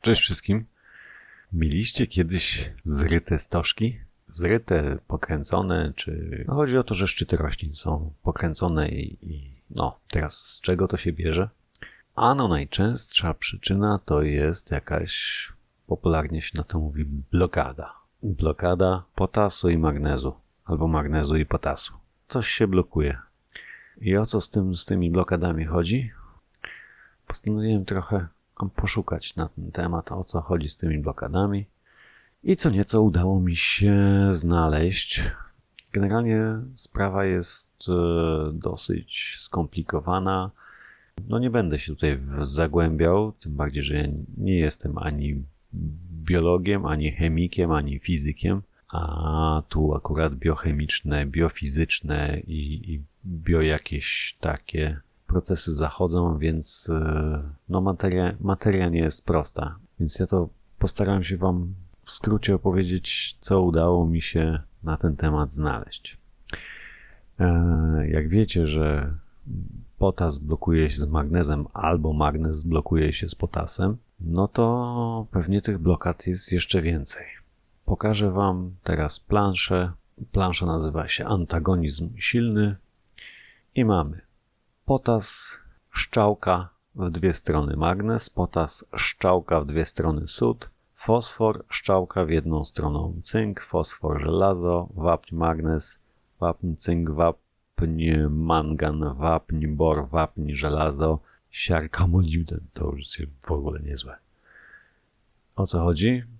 Cześć wszystkim. Mieliście kiedyś zryte stożki? Zryte, pokręcone, czy... No chodzi o to, że szczyty roślin są pokręcone i, i... No, teraz z czego to się bierze? Ano najczęstsza przyczyna to jest jakaś, popularnie się na to mówi, blokada. Blokada potasu i magnezu, albo magnezu i potasu. Coś się blokuje. I o co z, tym, z tymi blokadami chodzi? Postanowiłem trochę poszukać na ten temat, o co chodzi z tymi blokadami. I co nieco udało mi się znaleźć. Generalnie sprawa jest e, dosyć skomplikowana. No nie będę się tutaj zagłębiał, tym bardziej, że nie jestem ani biologiem, ani chemikiem, ani fizykiem, a tu akurat biochemiczne, biofizyczne i, i bio jakieś takie procesy zachodzą, więc e, no materia, materia nie jest prosta. Więc ja to postaram się Wam w skrócie opowiedzieć, co udało mi się na ten temat znaleźć. E, Jak wiecie, że potas blokuje się z magnezem albo magnez blokuje się z potasem, no to pewnie tych blokad jest jeszcze więcej. Pokażę Wam teraz planszę. Plansza nazywa się antagonizm silny i mamy potas, szczałka w dwie strony magnez, potas, szczałka w dwie strony sód, fosfor, szczałka w jedną stronę cynk, fosfor, żelazo, wapń, magnez, wapń, cynk, wapń, mangan, wapń, bor, wapń, żelazo, siarka, molibden. To już jest w ogóle niezłe. O co chodzi?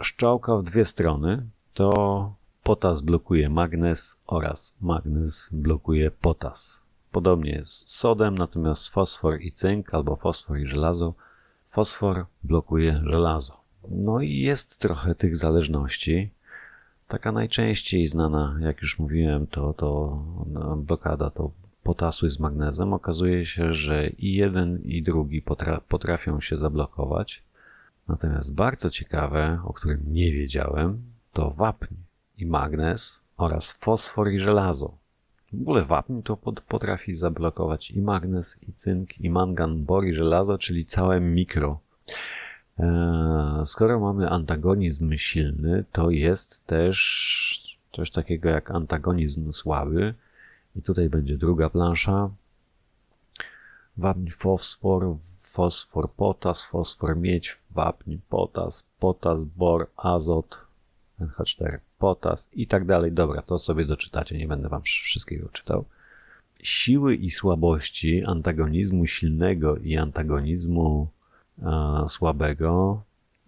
Szczałka w dwie strony to potas blokuje magnez oraz magnez blokuje potas. Podobnie jest z sodem, natomiast fosfor i cynk albo fosfor i żelazo, fosfor blokuje żelazo. No i jest trochę tych zależności. Taka najczęściej znana, jak już mówiłem, to, to no, blokada to potasu z magnezem. Okazuje się, że i jeden i drugi potra- potrafią się zablokować. Natomiast bardzo ciekawe, o którym nie wiedziałem, to wapń i magnez oraz fosfor i żelazo. W ogóle wapń to potrafi zablokować i magnez, i cynk, i mangan, bor, i żelazo, czyli całe mikro. Eee, skoro mamy antagonizm silny, to jest też coś takiego jak antagonizm słaby. I tutaj będzie druga plansza. Wapń, fosfor, fosfor, potas, fosfor, miedź, wapń, potas, potas, bor, azot, NH4, potas i tak dalej. Dobra, to sobie doczytacie, nie będę wam wszystkiego czytał. Siły i słabości antagonizmu silnego i antagonizmu e, słabego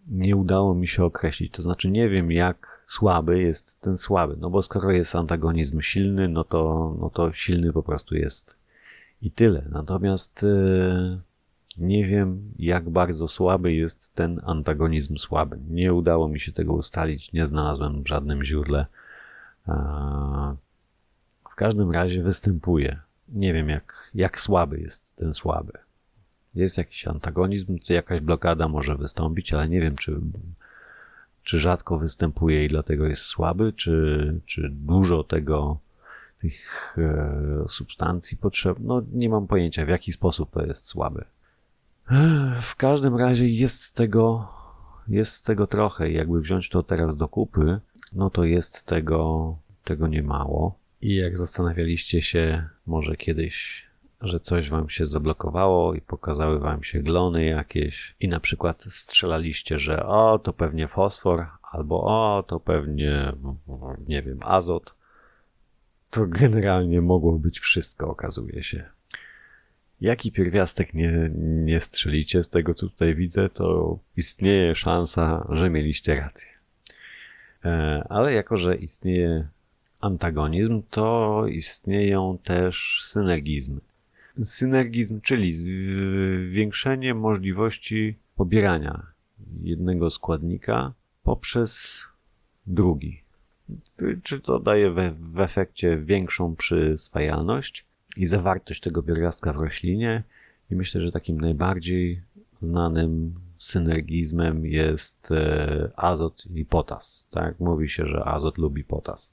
nie udało mi się określić. To znaczy nie wiem, jak słaby jest ten słaby. No bo skoro jest antagonizm silny, no to, no to silny po prostu jest i tyle. Natomiast e, nie wiem, jak bardzo słaby jest ten antagonizm słaby. Nie udało mi się tego ustalić, nie znalazłem w żadnym źródle. W każdym razie występuje. Nie wiem, jak, jak słaby jest ten słaby. Jest jakiś antagonizm, czy jakaś blokada może wystąpić, ale nie wiem, czy, czy rzadko występuje i dlatego jest słaby, czy, czy dużo tego, tych e, substancji potrzebne. No, nie mam pojęcia, w jaki sposób to jest słaby. W każdym razie jest tego, jest tego trochę. Jakby wziąć to teraz do kupy, no to jest tego, tego niemało. I jak zastanawialiście się może kiedyś, że coś wam się zablokowało i pokazały wam się glony jakieś i na przykład strzelaliście, że o, to pewnie fosfor, albo o, to pewnie, nie wiem, azot, to generalnie mogło być wszystko, okazuje się. Jaki pierwiastek nie, nie strzelicie z tego, co tutaj widzę, to istnieje szansa, że mieliście rację. E, Ale jako, że istnieje antagonizm, to istnieją też synergizmy. Synergizm, czyli zwiększenie możliwości pobierania jednego składnika poprzez drugi. Czy to daje we, w efekcie większą przyswajalność i zawartość tego pierwiastka w roślinie? I myślę, że takim najbardziej znanym synergizmem jest e, azot i potas. Tak, mówi się, że azot lubi potas.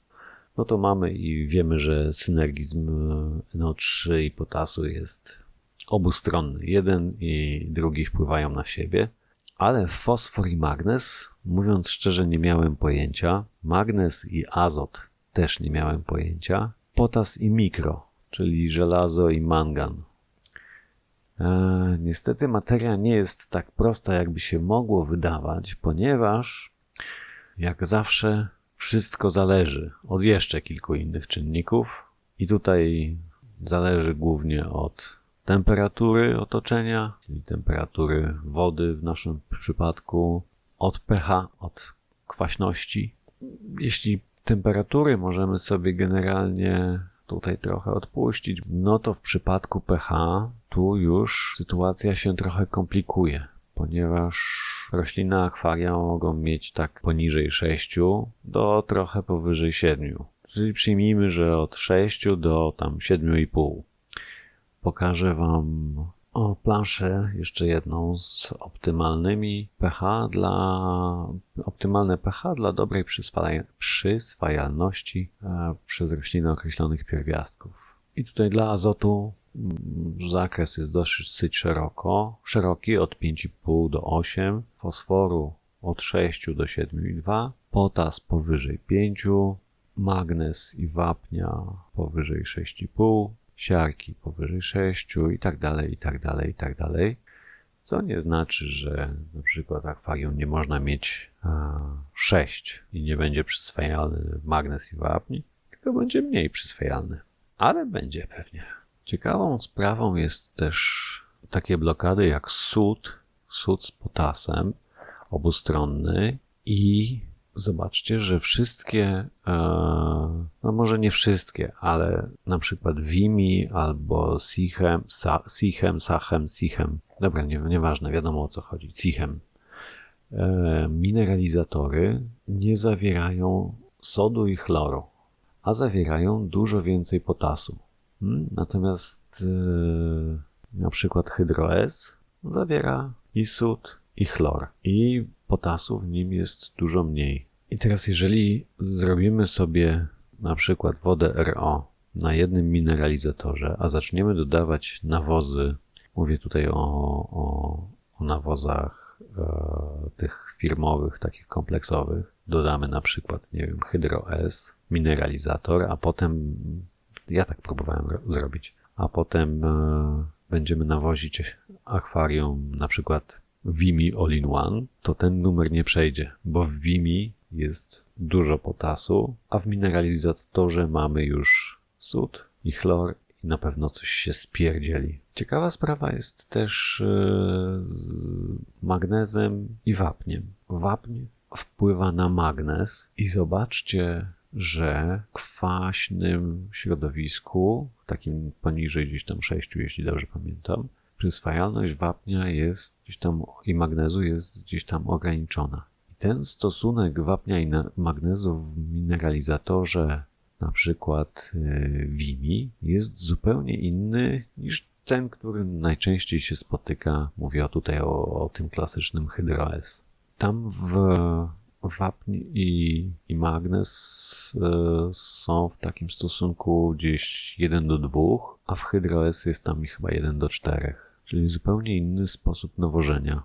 no to mamy i wiemy, że synergizm e, NO3 i potasu jest obustronny. Jeden i drugi wpływają na siebie. Ale fosfor i magnez, mówiąc szczerze, nie miałem pojęcia. Magnez i azot też nie miałem pojęcia. Potas i mikro, czyli żelazo i mangan. E, niestety materia nie jest tak prosta, jakby się mogło wydawać, ponieważ jak zawsze wszystko zależy od jeszcze kilku innych czynników i tutaj zależy głównie od temperatury otoczenia, czyli temperatury wody w naszym przypadku, od pH, od kwaśności. Jeśli temperatury możemy sobie generalnie tutaj trochę odpuścić, no to w przypadku pH tu już sytuacja się trochę komplikuje, ponieważ rośliny akwaria mogą mieć tak poniżej 6 do trochę powyżej 7. Czyli przyjmijmy, że od 6 do tam 7,5. Pokażę Wam o planszę jeszcze jedną z optymalnymi pH dla optymalne pH dla dobrej przyswajalności e, przez rośliny określonych pierwiastków. I tutaj dla azotu mm, zakres jest dosyć szeroko, szeroki od 5,5 do 8, fosforu od 6 do 7,2, potas powyżej 5, magnez i wapnia powyżej 6,5, siarki powyżej 6 i tak dalej, i tak dalej, i tak dalej. Co nie znaczy, że na przykład akwarium nie można mieć a, 6 i nie będzie przyswajalny magnez i wapń, tylko będzie mniej przyswajalny. Ale będzie pewnie. Ciekawą sprawą jest też takie blokady jak sód, sód z potasem obustronny i zobaczcie, że wszystkie, e, no może nie wszystkie, ale na przykład Vimi albo Sichem, Sa, Sichem, Sachem, Sichem, dobra, nie, nieważne, wiadomo o co chodzi, Sichem, e, mineralizatory nie zawierają sodu i chloru, a zawierają dużo więcej potasu. Hmm? Natomiast e, na przykład Hydro-S zawiera i sód, i chlor. I potasu w nim jest dużo mniej. I teraz, jeżeli zrobimy sobie na przykład wodę RO na jednym mineralizatorze, a zaczniemy dodawać nawozy, mówię tutaj o, o, o nawozach e, tych firmowych, takich kompleksowych, dodamy na przykład, nie wiem, Hydro S, mineralizator, a potem, ja tak próbowałem zrobić, a potem e, będziemy nawozić akwarium na przykład Vimi All-in-One, to ten numer nie przejdzie, bo w Vimi jest dużo potasu, a w mineralizatorze mamy już sód i chlor i na pewno coś się spierdzieli. Ciekawa sprawa jest też e, z magnezem i wapniem. Wapń wpływa na magnez i zobaczcie, że w kwaśnym środowisku, takim poniżej gdzieś tam 6, jeśli dobrze pamiętam, przyswajalność wapnia jest gdzieś tam i magnezu jest gdzieś tam ograniczona. Ten stosunek wapnia i magnezu w mineralizatorze na przykład Wimi y, jest zupełnie inny niż ten, który najczęściej się spotyka. Mówię tutaj o, o tym klasycznym Hydro-S. Tam w wapń i, i magnez y, są w takim stosunku gdzieś 1 do 2, a w Hydro-S jest tam chyba 1 do 4 czyli zupełnie inny sposób nawożenia.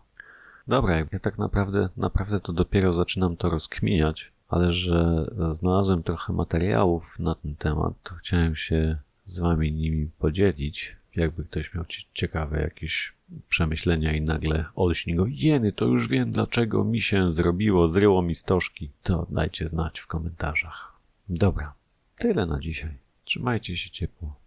Dobra, ja tak naprawdę, naprawdę to dopiero zaczynam to rozkminiać, ale że znalazłem trochę materiałów na ten temat, to chciałem się z wami nimi podzielić. Jakby ktoś miał ciekawe jakieś przemyślenia i nagle olśni go, jeny, to już wiem dlaczego mi się zrobiło, zryło mi stożki, to dajcie znać w komentarzach. Dobra, tyle na dzisiaj. Trzymajcie się ciepło.